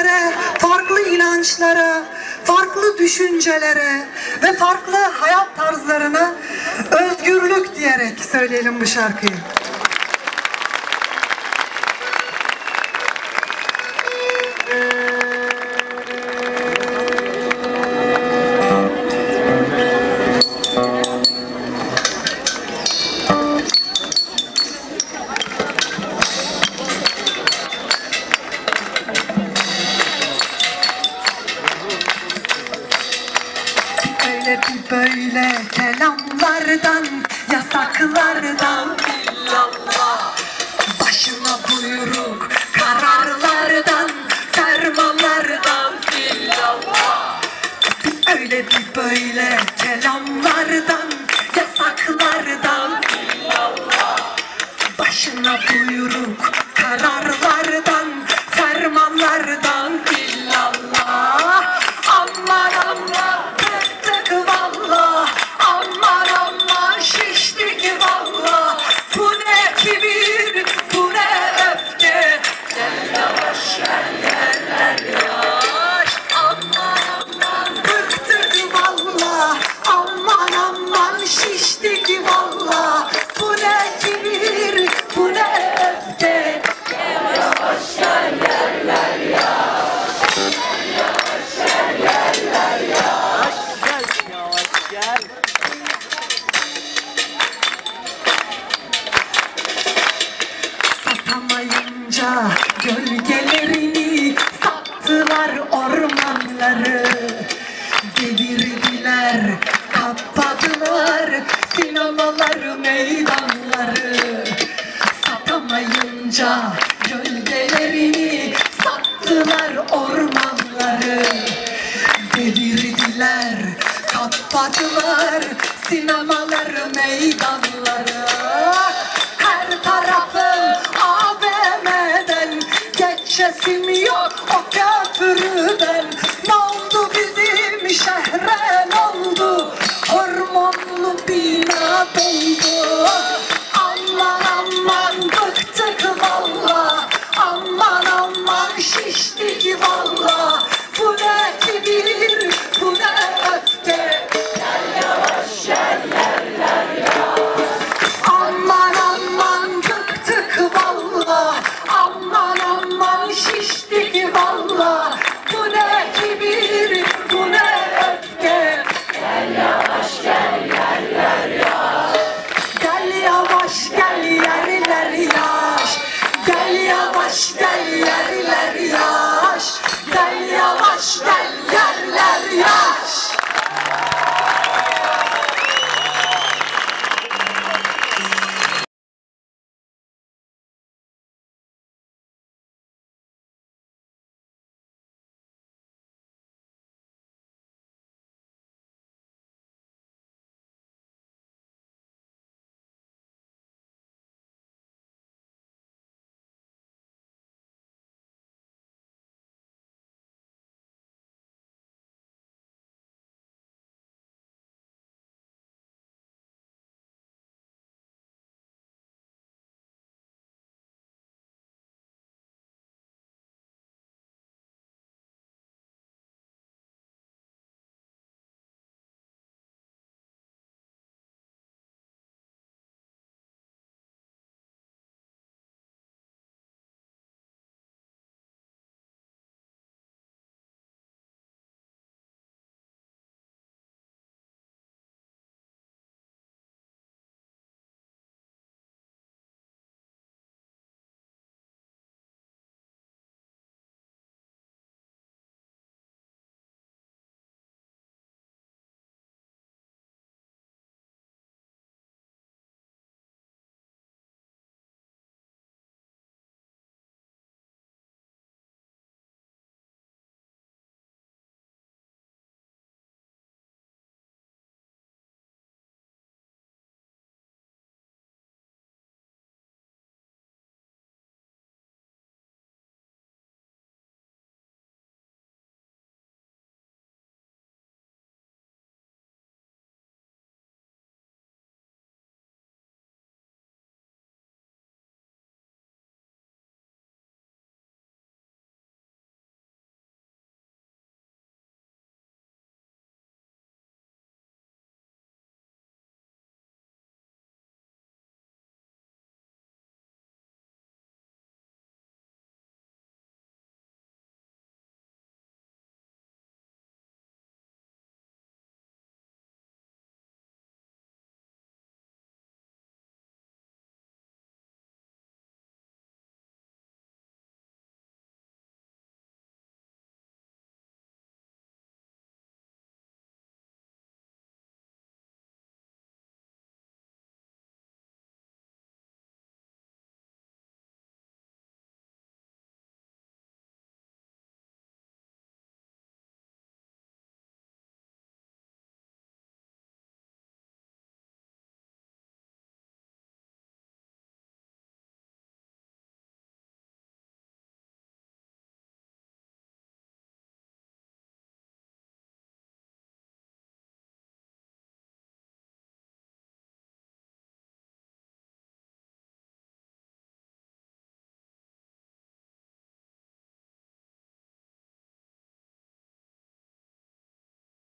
dillere, farklı inançlara, farklı düşüncelere ve farklı hayat tarzlarına özgürlük diyerek söyleyelim bu şarkıyı. Öyle bir böyle kelamlardan, yasaklardan. İllallah Başına buyruk kararlardan, fermanlardan. İllallah Öyle bir böyle kelamlardan, yasaklardan. İllallah Başına buyruk kararlardan, ormanları Devirdiler, kapadılar sinemaları, meydanları. Satamayınca gölgelerini sattılar ormanları. Devirdiler, kapadılar sinemaları, meydanları yavaş gel yer yer yaş Gel yavaş gel yer